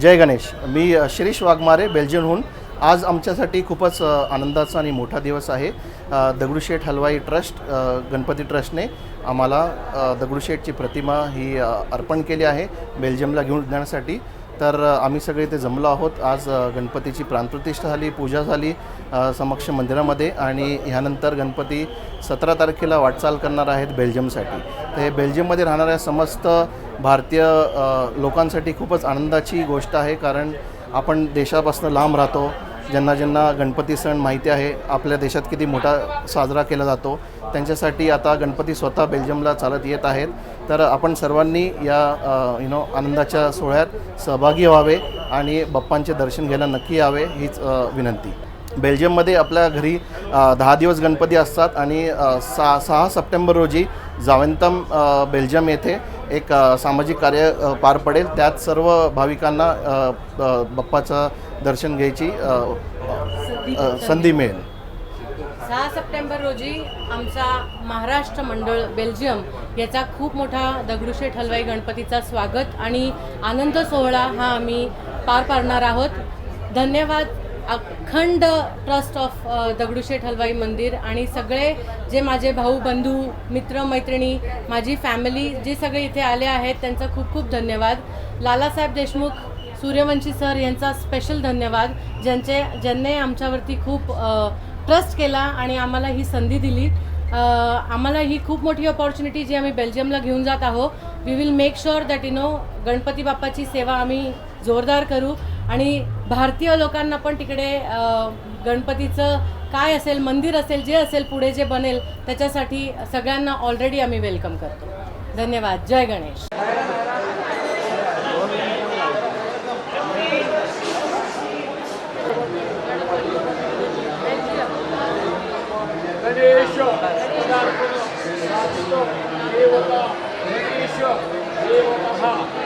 जय गणेश. मी शिरीष वाघमारे बेल्जियमहून. आज आमच्यासाठी खूपच आनंदाचा आणि मोठा दिवस आहे. दगडूशेठ हलवाई ट्रस्ट गणपती ट्रस्टने आम्हाला दगडूशेठची प्रतिमा ही अर्पण केली आहे बेल्जियमला घेऊन जाण्यासाठी. तर आम्ही सगळे इथे जमलो आहोत. आज गणपतीची प्राणप्रतिष्ठा झाली पूजा झाली समक्ष मंदिरामध्ये आणि ह्यानंतर गणपती सतरा तारखेला वाटचाल करणार आहेत बेल्जियमसाठी. तर हे बेल्जियममध्ये राहणाऱ्या समस्त भारतीय लोकांसाठी खूपच आनंदाची गोष्ट आहे कारण आपण देशापासून लांब राहतो ज्यांना ज्यांना गणपती सण माहिती आहे आपल्या देशात किती मोठा साजरा केला जातो त्यांच्यासाठी आता गणपती स्वतः बेल्जियमला चालत येत आहेत. तर आपण सर्वांनी या यु नो आनंदाच्या सोहळ्यात सहभागी व्हावे आणि बाप्पांचे दर्शन घ्यायला नक्की यावे हीच विनंती. बेल्जियममध्ये आपल्या घरी दहा दिवस गणपती असतात आणि सहा सहा सप्टेंबर रोजी जावेंतम बेल्जियम येथे एक सामाजिक कार्य पार पडेल. त्यात सर्व भाविकांना बाप्पाचं दर्शन घ्यायची संधी मिळेल. सहा सप्टेंबर रोजी आमचा महाराष्ट्र मंडळ बेल्जियम याचा खूप मोठा दगडूशेठ हलवाई गणपतीचा स्वागत आणि आनंद सोहळा हा आम्ही पार पाडणार आहोत. धन्यवाद. अखंड ट्रस्ट ऑफ दगडूशेठ हलवाई मंदिर आणि सगळे जे माझे भाऊ बंधू मित्र मैत्रिणी माझी फॅमिली जे सगळे इथे आले आहेत त्यांचा खूप खूप धन्यवाद. लालासाहेब देशमुख सूर्यवंशी सर यांचा स्पेशल धन्यवाद ज्यांचे ज्यांनी आमच्यावरती खूप ट्रस्ट केला आणि आम्हाला ही संधी दिली. आम्हाला ही खूप मोठी ऑपॉर्च्युनिटी जी आम्ही बेल्जियमला घेऊन जात आहोत. We will make sure that you know Ganpati बाप्पाची सेवा आम्ही जोरदार करू. आणि भारतीय लोकांना पण तिकडे गणपतीचं काय असेल मंदिर असेल जे असेल पुढे जे बनेल त्याच्यासाठी सगळ्यांना ऑलरेडी आम्ही वेलकम करतो. धन्यवाद. जय गणेश. गणेश देवता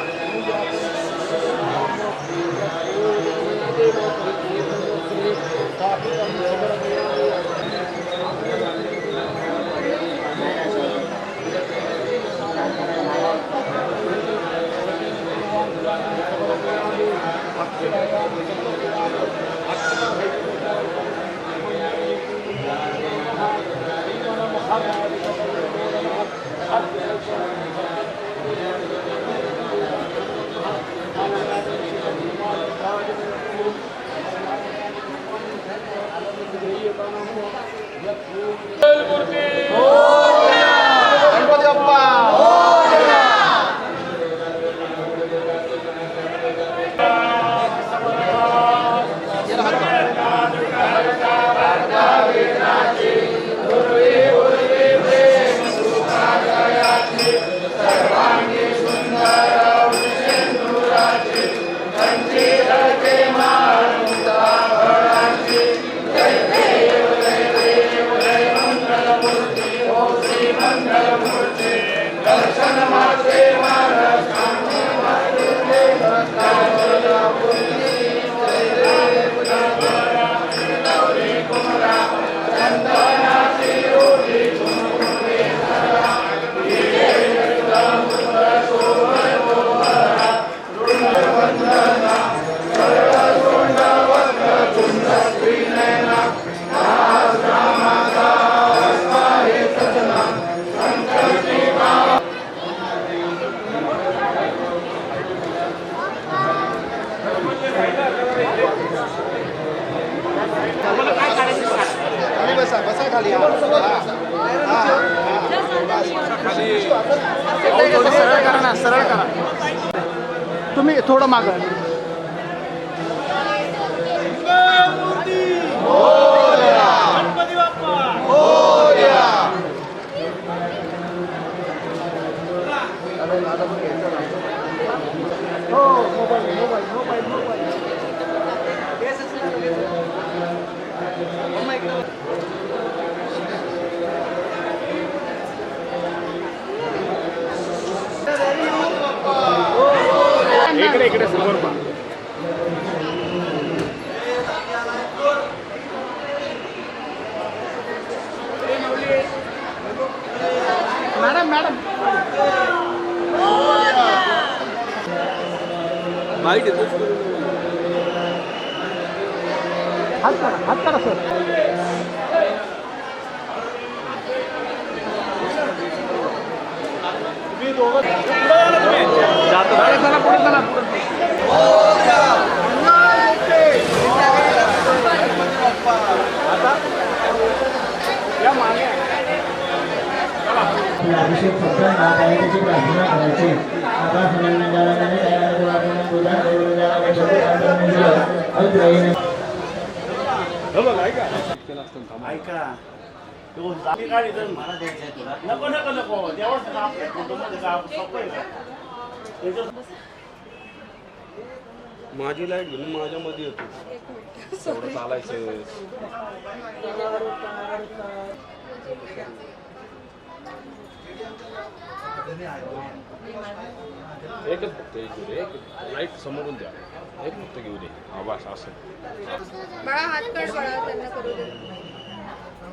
सरळ करा ना सरळ करा. तुम्ही थोडं मागं गणपती बाप्पा दादा पण घ्यायचं ना. हो मोबाईल मोबाईल मोबाईल मोबाईल इकडे इकडे समोर पहा मॅडम मॅडम माहिती आहे तूच हात करा हात करा सर जातो अभिषेक काय त्याची प्रार्थना करायची आता संगमनेराने तयार आपण पूजा हो ऐका तो मला द्यायचं तुला. नको नको नको. देवाच आपल्या कुटुंबामध्ये माझी लाइट घेऊन माझ्या मध्ये येतो. एवढं चालायचं. एकच फक्त एक घेऊ दे एक लाइट समोरून द्या. एक फक्त घेऊ दे. आवाज असं. बाळा हात काढ बाळा त्यांना करू दे.